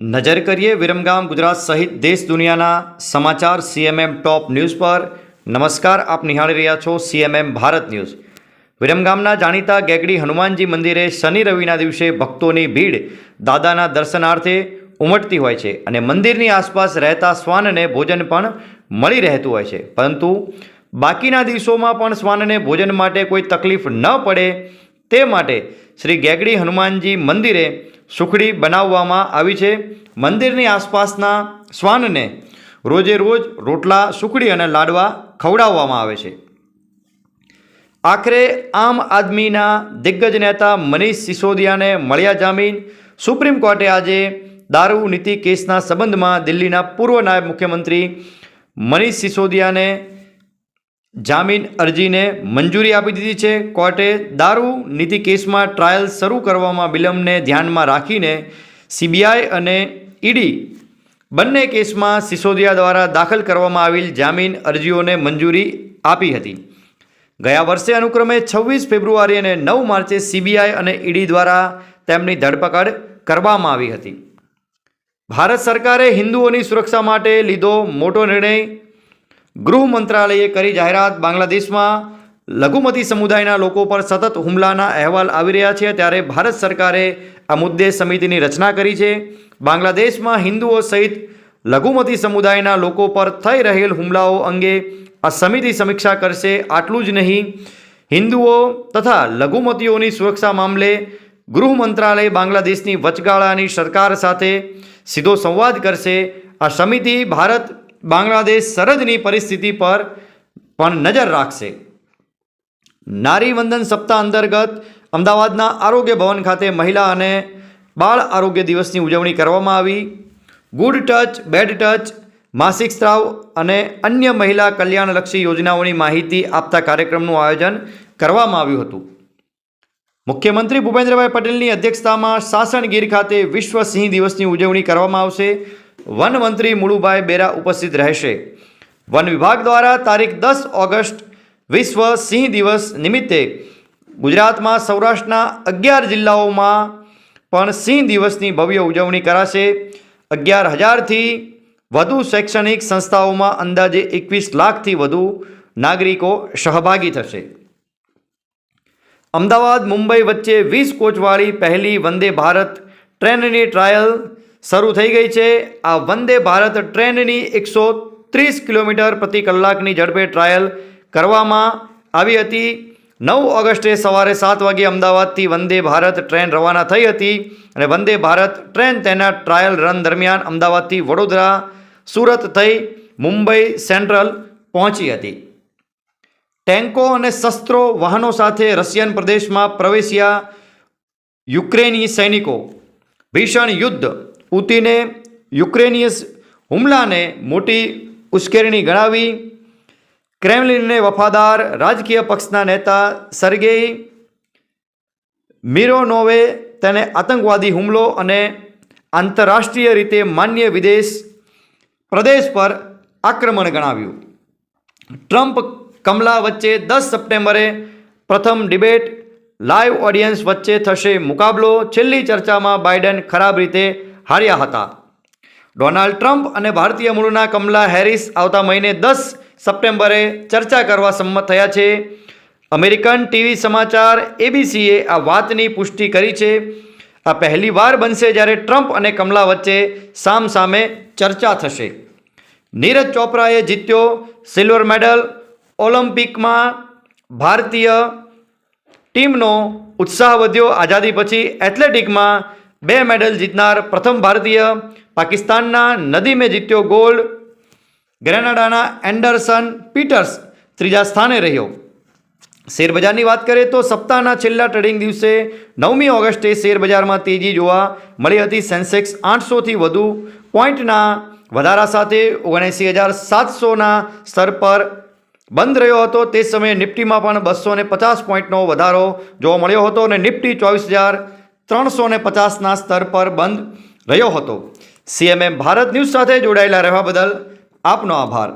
નજર કરીએ વિરમગામ ગુજરાત સહિત દેશ દુનિયાના સમાચાર સીએમએમ ટોપ ન્યૂઝ પર. નમસ્કાર, આપ નિહાળી રહ્યા છો સીએમએમ ભારત ન્યૂઝ. વિરમગામના જાણીતા ગેગડી હનુમાનજી મંદિરે શનિ રવિના દિવસે ભક્તોની ભીડ દાદાના દર્શનાર્થે ઉમટતી હોય છે અને મંદિરની આસપાસ રહેતા શ્વાનને ભોજન પણ મળી રહેતું હોય છે. પરંતુ બાકીના દિવસોમાં પણ શ્વાનને ભોજન માટે કોઈ તકલીફ ન પડે તે માટે શ્રી ગેગડી હનુમાનજી મંદિરે સુખડી બનાવવામાં આવી છે. મંદિરની આસપાસના શ્વાનને રોજે રોજ રોટલા, સુખડી અને લાડવા ખવડાવવામાં આવે છે. આખરે આમ આદમીના દિગ્ગજ નેતા મનીષ સિસોદિયાને મળ્યા જામીન. સુપ્રીમ કોર્ટે આજે દારૂ નીતિ કેસના સંબંધમાં દિલ્હીના પૂર્વ નાયબ મુખ્યમંત્રી મનીષ સિસોદિયાને જામીન અરજીને મંજૂરી આપી દીધી છે. કોર્ટે દારૂ નીતિ કેસમાં ટ્રાયલ શરૂ કરવામાં વિલંબને ધ્યાનમાં રાખીને સીબીઆઈ અને ઈડી બંને કેસમાં સિસોદિયા દ્વારા દાખલ કરવામાં આવેલ જામીન અરજીઓને મંજૂરી આપી હતી. ગયા વર્ષે અનુક્રમે છવ્વીસ ફેબ્રુઆરી અને નવ માર્ચે સીબીઆઈ અને ઈડી દ્વારા તેમની ધરપકડ કરવામાં આવી હતી. ભારત સરકારે હિન્દુઓની સુરક્ષા માટે લીધો મોટો નિર્ણય ગૃહ મંત્રાલયે કરી જાહેરાત. બાંગ્લાદેશમાં લઘુમતી સમુદાયના લોકો પર સતત હુમલાના અહેવાલ આવી રહ્યા છે. ત્યારે ભારત સરકારે આ મુદ્દે સમિતિની રચના કરી છે. બાંગ્લાદેશમાં હિન્દુઓ સહિત લઘુમતી સમુદાયના લોકો પર થઈ રહેલ હુમલાઓ અંગે આ સમિતિ સમીક્ષા કરશે. આટલું જ નહીં, હિન્દુઓ તથા લઘુમતીઓની સુરક્ષા મામલે ગૃહ મંત્રાલય બાંગ્લાદેશની વચગાળાની સરકાર સાથે સીધો સંવાદ કરશે. આ સમિતિ ભારત બાંગ્લાદેશ સરહદની પરિસ્થિતિ પર પણ નજર રાખશે. નારી વંદન સપ્તાહ અંતર્ગત અમદાવાદના આરોગ્ય ભવન ખાતે મહિલા અને બાળ આરોગ્ય દિવસની ઉજવણી કરવામાં આવી. ગુડ ટચ, બેડ ટચ, માસિક સ્ત્રાવ અને અન્ય મહિલા કલ્યાણલક્ષી યોજનાઓની માહિતી આપતા કાર્યક્રમનું આયોજન કરવામાં આવ્યું હતું. મુખ્યમંત્રી ભૂપેન્દ્રભાઈ પટેલની અધ્યક્ષતામાં સાસણગીર ખાતે વિશ્વ સિંહ દિવસની ઉજવણી કરવામાં આવશે. વન મંત્રી મુળુભાઈ બેરા ઉપસ્થિત રહેશે. વન વિભાગ દ્વારા તારીખ દસ ઓગસ્ટ વિશ્વ સિંહ દિવસ નિમિત્તે ગુજરાતમાં સૌરાષ્ટ્રના અગિયાર જિલ્લાઓમાં પણ સિંહ દિવસની ભવ્ય ઉજવણી કરાશે. અગિયાર હજારથી વધુ શૈક્ષણિક સંસ્થાઓમાં અંદાજે એકવીસ લાખથી વધુ નાગરિકો સહભાગી થશે. અમદાવાદ, મુંબઈ વચ્ચે વીસ કોચવાળી પહેલી વંદે ભારત ટ્રેનની ટ્રાયલ શરૂ થઈ ગઈ છે આ વંદે ભારત ટ્રેનની એકસો ત્રીસ કિલોમીટર પ્રતિ કલાકની ઝડપે ટ્રાયલ કરવામાં આવી હતી. નવ ઓગસ્ટે સવારે સાત વાગે અમદાવાદથી વંદે ભારત ટ્રેન રવાના થઈ હતી અને વંદે ભારત ટ્રેન તેના ટ્રાયલ રન દરમિયાન અમદાવાદથી વડોદરા, સુરત થઈ મુંબઈ સેન્ટ્રલ પહોંચી હતી. ટેન્કો અને શસ્ત્રો વાહનો સાથે રશિયન પ્રદેશમાં પ્રવેશ્યા યુક્રેની સૈનિકો. ભીષણ યુદ્ધ પુતિને યુક્રેનિયસ હુમલાને મોટી ઉશ્કેરણી ગણાવી. ક્રેમલિનને વફાદાર રાજકીય પક્ષના નેતા સર્ગેઈ મિરોનોવે તેને આતંકવાદી હુમલો અને આંતરરાષ્ટ્રીય રીતે માન્ય વિદેશ પ્રદેશ પર આક્રમણ ગણાવ્યું. ટ્રમ્પ કમલા વચ્ચે દસ સપ્ટેમ્બરે પ્રથમ ડિબેટ લાઈવ ઓડિયન્સ વચ્ચે થશે મુકાબલો. છેલ્લી ચર્ચામાં બાઇડન ખરાબ રીતે હાર્યા હતા. ડોનાલ્ડ ટ્રમ્પ અને ભારતીય મૂળના કમલા હેરિસ આવતા મહિને દસ સપ્ટેમ્બરે ચર્ચા કરવા સંમત થયા છે. અમેરિકન ટીવી સમાચાર એબીસીએ આ વાતની પુષ્ટિ કરી છે. આ પહેલીવાર બનશે જ્યારે ટ્રમ્પ અને કમલા વચ્ચે સામસામે ચર્ચા થશે. નીરજ ચોપરાએ જીત્યો સિલ્વર મેડલ ઓલિમ્પિકમાં ભારતીય ટીમનો ઉત્સાહ વધ્યો. આઝાદી પછી એથ્લેટિકમાં બે મેડલ જીતનાર પ્રથમ ભારતીય પાકિસ્તાનના નદીમે જીત્યો ગોલ્ડ. ગ્રેનાડાના એન્ડરસન પીટર્સ ત્રીજા સ્થાને રહ્યો. શેરબજારની વાત કરીએ તો સપ્તાહના છેલ્લા ટ્રેડિંગ દિવસે નવમી ઓગસ્ટે શેરબજારમાં તેજી જોવા મળી હતી. સેન્સેક્સ આઠસોથી વધુ પોઈન્ટના વધારા સાથે ઓગણએંસી હજાર સાતસોના સ્તર પર બંધ રહ્યો હતો. તે સમયે નિફ્ટીમાં પણ બસો પચાસ પોઈન્ટનો વધારો જોવા મળ્યો હતો અને નિફ્ટી ચોવીસ હજાર ત્રણસો ને પચાસના સ્તર પર બંધ રહ્યો હતો. સીએમએમ ભારત ન્યૂઝ સાથે જોડાયેલા રહેવા બદલ આપનો આભાર.